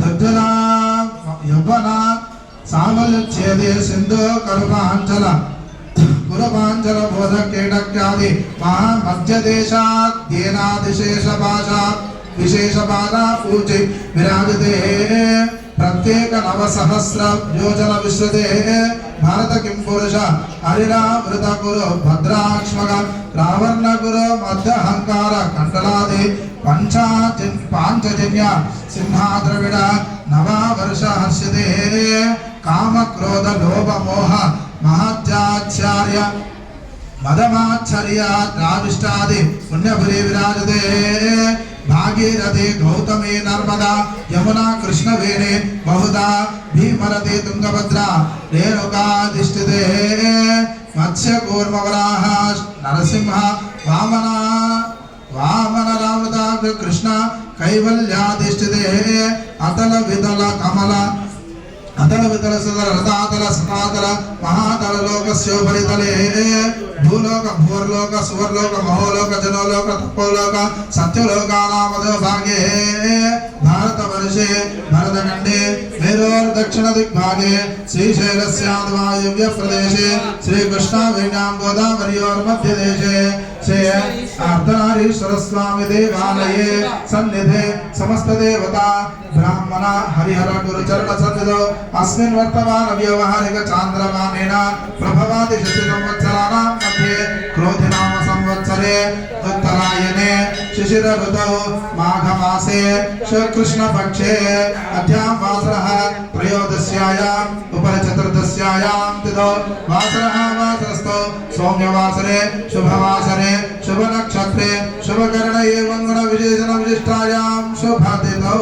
ధజ్జల యవ్వన సామలుచ్ఛేదే సింధు కరుపాంచల పురపాంచల బోధ కీటక్యాది మహా మధ్యదేశాద్యేనాదిశేష భాష విశేష భాష పూజి విరాజతే. ప్రత్యేక నవ సహస్ర యోజన విశ్వదే. భారత కిం పురుష హరిరామృత గురు భద్రాక్ష్మగ రావర్ణ గురు మధ్యహంకార కండలాది పంచాజన్ పాంచజన్య సింహాద్రవిడ నవావర్ష హర్షదే కామ క్రోధ లోభ మోహ మహత్యాచార్య మదమాచర్య మదమాశ్చర్యావిష్టాది పుణ్యపురి విరాజదే భాగీరథి గౌతమి నర్మదా యమునా కృష్ణవేణి బహుదా భీమరథి తుంగభద్ర రేణుకాధిష్ఠితే. మత్స్య కూర్మవరాహ నరసింహ వామన వామన రామృత కృష్ణ కైవల్యాధిష్ఠితే అతల వితల కమల అతల వితల సుతల రథాతల సనాతల మహాతల లోక శోభరితలే భూలోక భూర్లోక సువర్లోక మహోలోక జనోలోక తపోలోక సత్యలోకానామదో భాగే భారత వర్షే భరతఖండే మేరోర్ దక్షిణ దిగ్భాగే శ్రీశైలస్యాద్వాయువ్య ప్రదేశే శ్రీకృష్ణ వేణాం గోదావరియోర్ మధ్యదేశే శ్రీ అర్ధనారీశ్వర స్వామి దేవాలయే సన్నిధే సమస్త దేవత బ్రాహ్మణ హరిహర గురు చరణ సన్నిధో అస్మిన్ వర్తమాన వ్యవహారిక చాంద్రమానేన ప్రభవాది శశి సంవత్సరాణాం మధ్యే క్రోధి నామ సంవత్సరే ఉత్తరాయణే శిశిర ఋతౌ మాఘమాసే శ్రీకృష్ణపక్షే అధ్యాం వాసరः త్రయోదశ్యాయాం ఉపరి చతుర్దశ్యాయాం తిథో వాసరः వాసర సౌమ్యవాసరే శుభవాసరే శుభ నక్షత్రే శుభకరణ ఏవం గుణ విశేషణ విశిష్టాయాం శుభతిథౌ.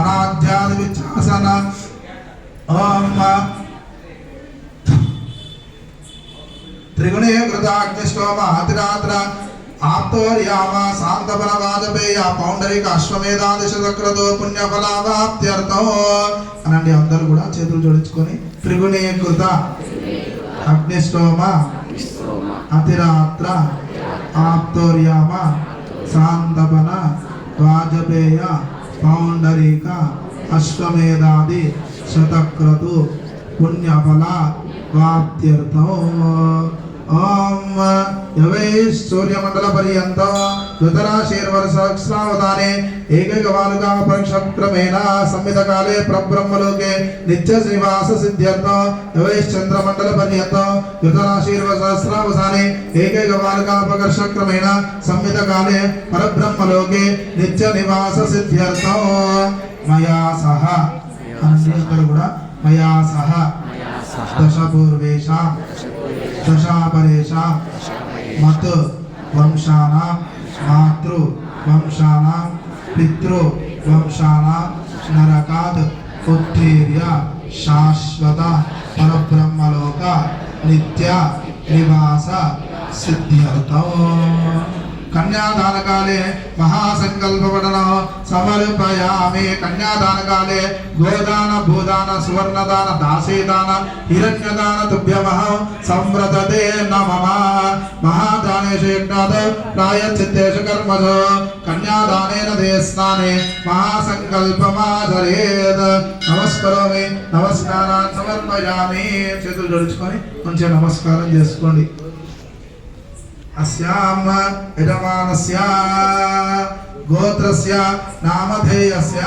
అనాధ్యాది విచ్ఛాసన. ఓం త్రిగుణే కృతాగ్నిష్టోమ అతిరాత్ర వాజపేయ పౌండరిక అశ్వమేధాదిశక్రతో పుణ్యఫలావాప్త్యర్థం. అనండి అందరూ కూడా చేతులు జోడించుకొని త్రిగుణే కృత అగ్నిష్టోమ అతిరాత్ర ఆప్తోర్యామ శాంతబన వాజపేయ పౌండరీక అశ్వమేధాది శతక్రతు పుణ్యఫల వాప్త్యర్థం. ఓం. యవై సూర్యమండల పర్యంతం. ధృతరాశీర్వర సహస్రావధానే ఏకైకవాలుగా పరీక్షక్రమేణ సంహితకాలే ప్రబ్రహ్మలోకే నిత్య శ్రీవాస సిద్ధ్యర్థం యవై చంద్రమండల పర్యంత ధృతరాశీర్వర సహస్రావధానే ఏకైకవాలుగా పకర్షక్రమేణ సంహితకాలే పరబ్రహ్మలోకే నిత్య నివాస సిద్ధ్యర్థం మయా సహ అందరూ కూడా మయా సహ దశపూర్వేషాం దశాపరేషాం మత్ వంశానాం మాతృ వంశానాం పితృ వంశానాం నరకాత్ ఉత్తీర్య శాశ్వత పరబ్రహ్మలోక నిత్య నివాస సిద్ధ్యర్థం కన్యాదానకాలే మహాసంకల్పపఠన సమర్పయామి. కన్యాదానకాలే గోదాన భూదాన సువర్ణదాన దాసేదాన హిరణ్యదాన తుభ్యమహం సంవ్రతతే నమ. మహాదానేషు ప్రాయచిత్తేషు ప్రాయశ్చిత్తేషు కన్యాదానేన దేస్నానే మహాసంకల్పమాచరేత్. నమస్కరోమి నమస్కారాన్ని సమర్పయామి. చేతులు జడుచుకొని మంచిగా నమస్కారం చేసుకోండి. అస్యాం యజమానస్య గోత్రస్య నామధేయస్య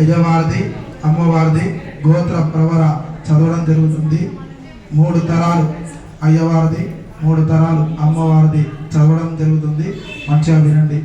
యజమానిది అమ్మవారిది గోత్ర ప్రవర చదవడం జరుగుతుంది. మూడు తరాలు అయ్యవారిది మూడు తరాలు అమ్మవారిది చదవడం జరుగుతుంది. మంచిగా వినండి.